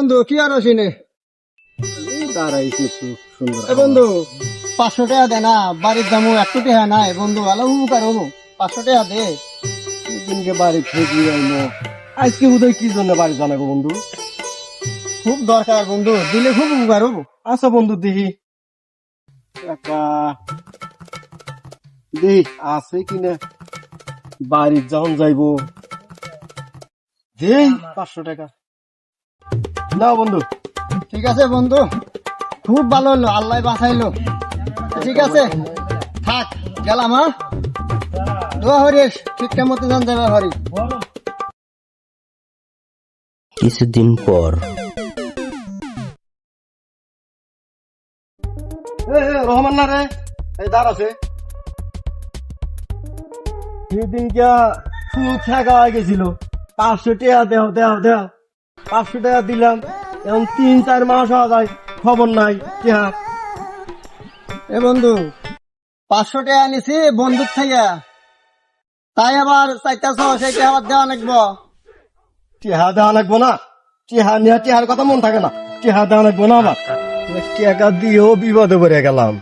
কি আর আসিনে দাঁড়াইছি একটু সুন্দর এ বন্ধু পাঁচশো টাকা দে না বাড়ির দামও একটু টাকা নাই। বন্ধু ভালো উপকার হব পাঁচশো টাকা দে। দিনকে বাড়ি থেকে আইলো আজকে উদয় কি জন্য বাড়ি জানাব বন্ধু? খুব দরকার বন্ধু দিলে খুব উপকার হব আচ্ছা বন্ধু দেখি একা। দেখ আছে কিনা বাড়ির যখন যাইবো। দেই। পাঁচশো টাকা। না বন্ধু। ঠিক আছে বন্ধু। খুব ভালো হলো আল্লাহ বাঁচাইলো। ঠিক আছে। থাক গেলাম হ্যাঁ? দোয়া হরিস ঠিকঠাক মতো জান যাবে হরি। কিছুদিন পর। রহমান না রে? এই দাঁড় আছে। সেদিন কে ফুল হয়ে গেছিল। পাঁচশো টাকা দেও দেও দেও পাঁচশো টাকা দিলাম এখন তিন চার মাস হওয়া যায় খবর নাই টিহা এ বন্ধু পাঁচশো টাকা নিছি বন্ধুর থেকে। তাই আবার চারটা ছশো সেটা আবার দেওয়া লাগবো টিহা দেওয়া লাগবো না? টিহা নিয়ে টিহার কথা মন থাকে না। টিহা দেওয়া লাগবো না আবার টাকা দিয়েও বিপদে পড়ে গেলাম।